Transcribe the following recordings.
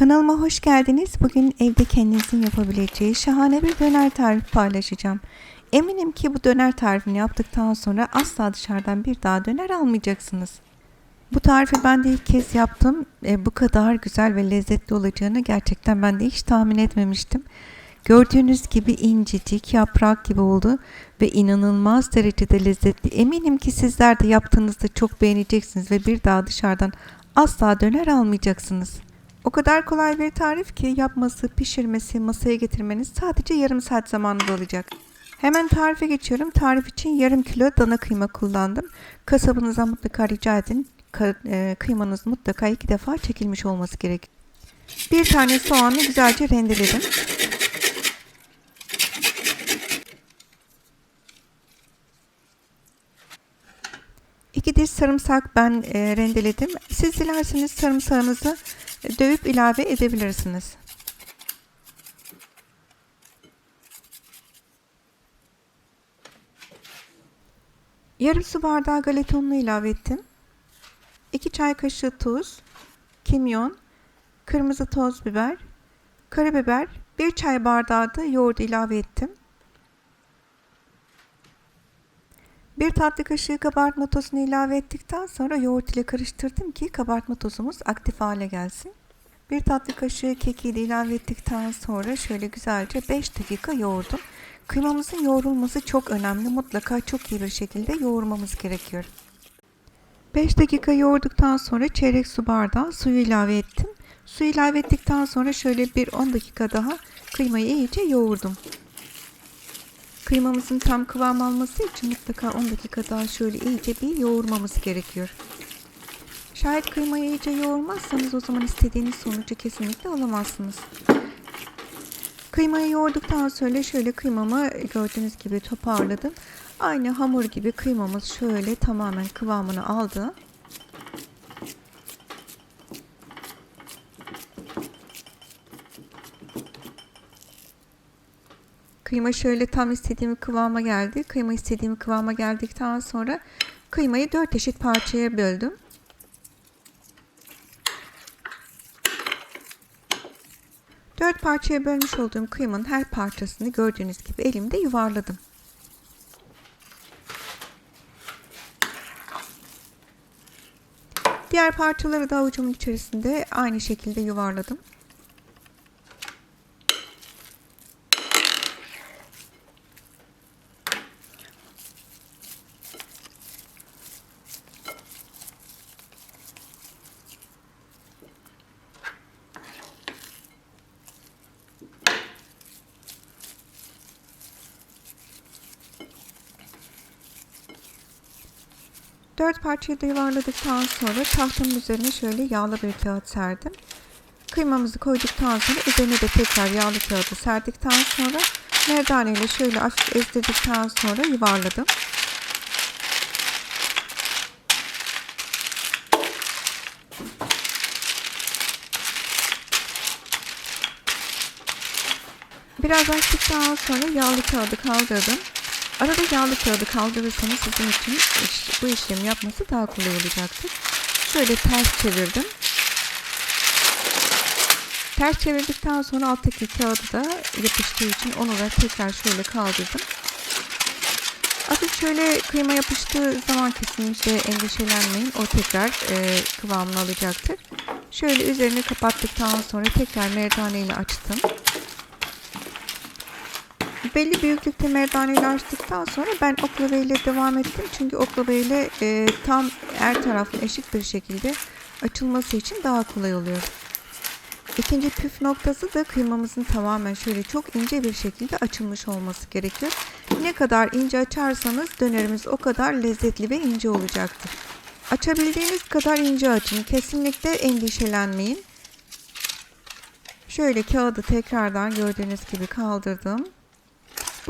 Kanalıma hoş geldiniz. Bugün evde kendinizin yapabileceği şahane bir döner tarifi paylaşacağım. Eminim ki bu döner tarifini yaptıktan sonra asla dışarıdan bir daha döner almayacaksınız. Bu tarifi ben de ilk kez yaptım. E, bu kadar güzel ve lezzetli olacağını gerçekten ben de hiç tahmin etmemiştim. Gördüğünüz gibi incecik yaprak gibi oldu ve inanılmaz derecede lezzetli. Eminim ki sizler de yaptığınızda çok beğeneceksiniz ve bir daha dışarıdan asla döner almayacaksınız. O kadar kolay bir tarif ki yapması, pişirmesi, masaya getirmeniz sadece yarım saat zamanınız alacak. Hemen tarife geçiyorum. Tarif için yarım kilo dana kıyma kullandım. Kasabınıza mutlaka rica edin. E, kıymanız mutlaka iki defa çekilmiş olması gerek. Bir tane soğanı güzelce rendeledim. İki diş sarımsak ben e, rendeledim. Siz dilerseniz sarımsağınızı dövüp ilave edebilirsiniz. Yarım su bardağı galeta ununu ilave ettim. 2 çay kaşığı tuz, kimyon, kırmızı toz biber, karabiber, 1 çay bardağı da yoğurt ilave ettim. 1 tatlı kaşığı kabartma tozunu ilave ettikten sonra yoğurt ile karıştırdım ki kabartma tozumuz aktif hale gelsin. 1 tatlı kaşığı keki de ilave ettikten sonra şöyle güzelce 5 dakika yoğurdum. Kıymamızın yoğrulması çok önemli. Mutlaka çok iyi bir şekilde yoğurmamız gerekiyor. 5 dakika yoğurduktan sonra çeyrek su bardağı suyu ilave ettim. Su ilave ettikten sonra şöyle bir 10 dakika daha kıymayı iyice yoğurdum. Kıymamızın tam kıvam alması için mutlaka 10 dakika daha şöyle iyice bir yoğurmamız gerekiyor. Şayet kıymayı iyice yoğurmazsanız o zaman istediğiniz sonucu kesinlikle alamazsınız. Kıymayı yoğurduktan sonra şöyle kıymamı gördüğünüz gibi toparladım. Aynı hamur gibi kıymamız şöyle tamamen kıvamını aldı. Kıyma şöyle tam istediğim kıvama geldi. Kıyma istediğim kıvama geldikten sonra kıymayı dört eşit parçaya böldüm. Dört parçaya bölmüş olduğum kıymanın her parçasını gördüğünüz gibi elimde yuvarladım. Diğer parçaları da avucumun içerisinde aynı şekilde yuvarladım. Dört parçayı da yuvarladıktan sonra tahtanın üzerine şöyle yağlı bir kağıt serdim. Kıymamızı koyduktan sonra üzerine de tekrar yağlı kağıdı serdikten sonra merdane ile şöyle hafif ezdirdikten sonra yuvarladım. Biraz açtıktan sonra yağlı kağıdı kaldırdım. Arada yağlı kağıdı kaldırırsanız sizin için bu işlemi yapması daha kolay olacaktır. Şöyle ters çevirdim. Ters çevirdikten sonra alttaki kağıdı da yapıştığı için onu da tekrar şöyle kaldırdım. Hafif şöyle kıyma yapıştığı zaman kesinlikle endişelenmeyin. O tekrar e, kıvamını alacaktır. Şöyle üzerini kapattıktan sonra tekrar merdane ile açtım. Belli büyüklükte merdane ile açtıktan sonra ben oklava ile devam ettim. Çünkü oklava ile e, tam her tarafın eşit bir şekilde açılması için daha kolay oluyor. İkinci püf noktası da kıymamızın tamamen şöyle çok ince bir şekilde açılmış olması gerekiyor. Ne kadar ince açarsanız dönerimiz o kadar lezzetli ve ince olacaktır. Açabildiğiniz kadar ince açın. Kesinlikle endişelenmeyin. Şöyle kağıdı tekrardan gördüğünüz gibi kaldırdım.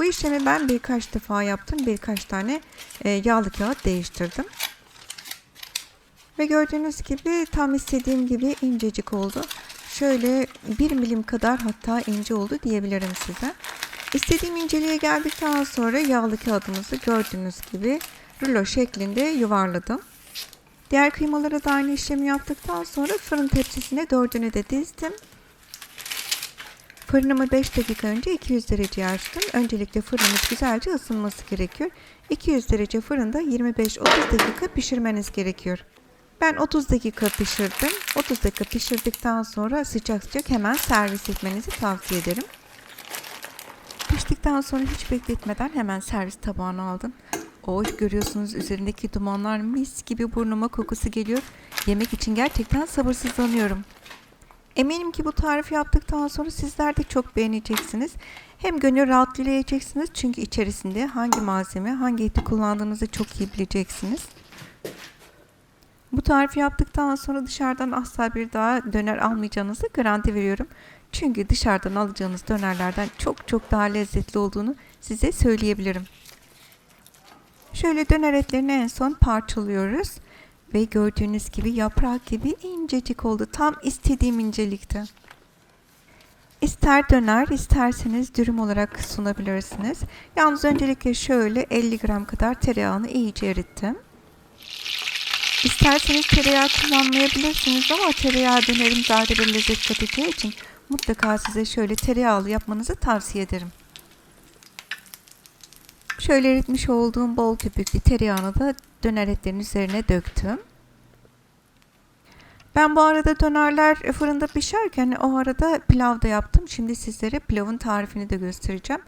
Bu işlemi ben birkaç defa yaptım. Birkaç tane e, yağlı kağıt değiştirdim. Ve gördüğünüz gibi tam istediğim gibi incecik oldu. Şöyle bir milim kadar hatta ince oldu diyebilirim size. İstediğim inceliğe geldikten sonra yağlı kağıdımızı gördüğünüz gibi rulo şeklinde yuvarladım. Diğer kıymaları da aynı işlemi yaptıktan sonra fırın tepsisine dördünü de dizdim. Fırınımı 5 dakika önce 200 dereceye açtım. Öncelikle fırınımız güzelce ısınması gerekiyor. 200 derece fırında 25-30 dakika pişirmeniz gerekiyor. Ben 30 dakika pişirdim. 30 dakika pişirdikten sonra sıcak sıcak hemen servis etmenizi tavsiye ederim. Piştikten sonra hiç bekletmeden hemen servis tabağına aldım. O görüyorsunuz üzerindeki dumanlar mis gibi burnuma kokusu geliyor. Yemek için gerçekten sabırsızlanıyorum. Eminim ki bu tarifi yaptıktan sonra sizler de çok beğeneceksiniz. Hem gönül rahatlığıyla çünkü içerisinde hangi malzeme, hangi eti kullandığınızı çok iyi bileceksiniz. Bu tarifi yaptıktan sonra dışarıdan asla bir daha döner almayacağınızı garanti veriyorum. Çünkü dışarıdan alacağınız dönerlerden çok çok daha lezzetli olduğunu size söyleyebilirim. Şöyle döner etlerini en son parçalıyoruz. Ve gördüğünüz gibi yaprak gibi incecik oldu. Tam istediğim incelikte. İster döner isterseniz dürüm olarak sunabilirsiniz. Yalnız öncelikle şöyle 50 gram kadar tereyağını iyice erittim. İsterseniz tereyağı kullanmayabilirsiniz ama tereyağı dönerim da bir lezzet katacağı için mutlaka size şöyle tereyağlı yapmanızı tavsiye ederim. Şöyle eritmiş olduğum bol köpüklü tereyağını da döner etlerin üzerine döktüm. Ben bu arada dönerler fırında pişerken o arada pilav da yaptım. Şimdi sizlere pilavın tarifini de göstereceğim.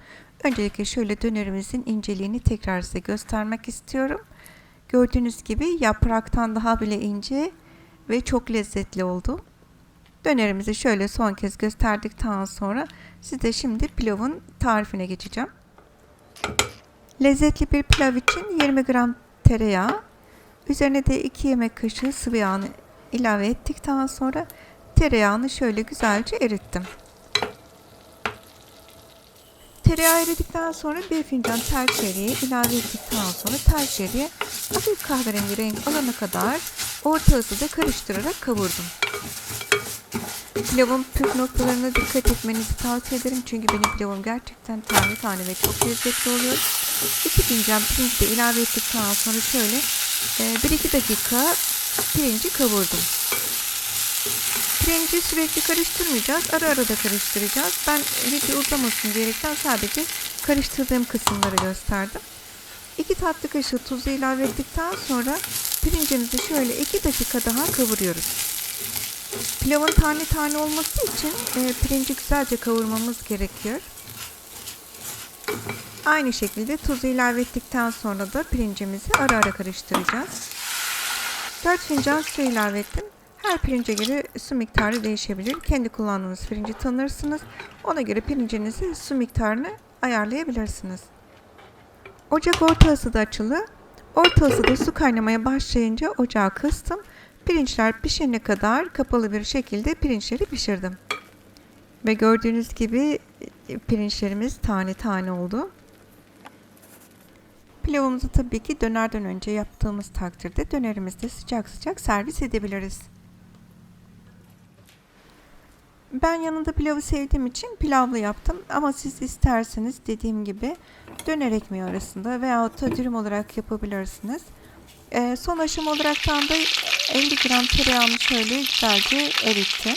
Öncelikle şöyle dönerimizin inceliğini tekrar size göstermek istiyorum. Gördüğünüz gibi yapraktan daha bile ince ve çok lezzetli oldu. Dönerimizi şöyle son kez gösterdikten sonra size şimdi pilavın tarifine geçeceğim. Lezzetli bir pilav için 20 gram tereyağı, üzerine de 2 yemek kaşığı sıvı yağını ilave ettikten sonra tereyağını şöyle güzelce erittim. Tereyağı eridikten sonra bir fincan tel şeriye ilave ettikten sonra tel şeriye hafif kahverengi renk alana kadar orta ısıda karıştırarak kavurdum. Pilavın püf noktalarına dikkat etmenizi tavsiye ederim çünkü benim pilavım gerçekten tane tane ve çok lezzetli oluyor. 2 fincan pirinç de ilave ettikten sonra şöyle 1-2 dakika pirinci kavurdum. Pirinci sürekli karıştırmayacağız. Ara ara da karıştıracağız. Ben video uzamasın diyerekten sadece karıştırdığım kısımları gösterdim. 2 tatlı kaşığı tuzu ilave ettikten sonra pirincimizi şöyle 2 dakika daha kavuruyoruz. Pilavın tane tane olması için e, pirinci güzelce kavurmamız gerekiyor. Aynı şekilde tuzu ilave ettikten sonra da pirincimizi ara ara karıştıracağız. 4 fincan su ilave ettim. Her pirince göre su miktarı değişebilir. Kendi kullandığınız pirinci tanırsınız. Ona göre pirincinizi su miktarını ayarlayabilirsiniz. Ocak orta ısıda açılı. Orta ısıda su kaynamaya başlayınca ocağı kıstım. Pirinçler pişene kadar kapalı bir şekilde pirinçleri pişirdim. Ve gördüğünüz gibi e, pirinçlerimiz tane tane oldu. Pilavımızı tabii ki dönerden önce yaptığımız takdirde dönerimizde sıcak sıcak servis edebiliriz. Ben yanında pilavı sevdiğim için pilavlı yaptım ama siz isterseniz dediğim gibi döner ekmeği arasında veya da dürüm olarak yapabilirsiniz. Ee, son aşama olaraktan da 50 gram tereyağını şöyle güzelce erittim.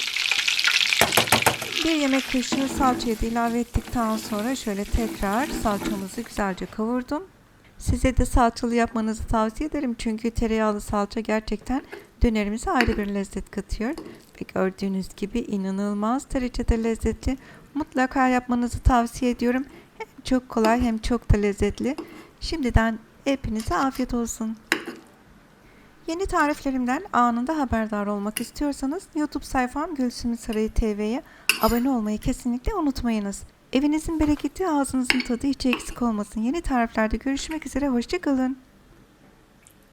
Bir yemek kaşığı salçayı da ilave ettikten sonra şöyle tekrar salçamızı güzelce kavurdum. Size de salçalı yapmanızı tavsiye ederim çünkü tereyağlı salça gerçekten dönerimize ayrı bir lezzet katıyor. Ve gördüğünüz gibi inanılmaz derecede lezzetli. Mutlaka yapmanızı tavsiye ediyorum. Hem çok kolay hem çok da lezzetli. Şimdiden hepinize afiyet olsun. Yeni tariflerimden anında haberdar olmak istiyorsanız YouTube sayfam Gülsümü Sarayı TV'ye abone olmayı kesinlikle unutmayınız. Evinizin bereketi, ağzınızın tadı hiç eksik olmasın. Yeni tariflerde görüşmek üzere, hoşçakalın.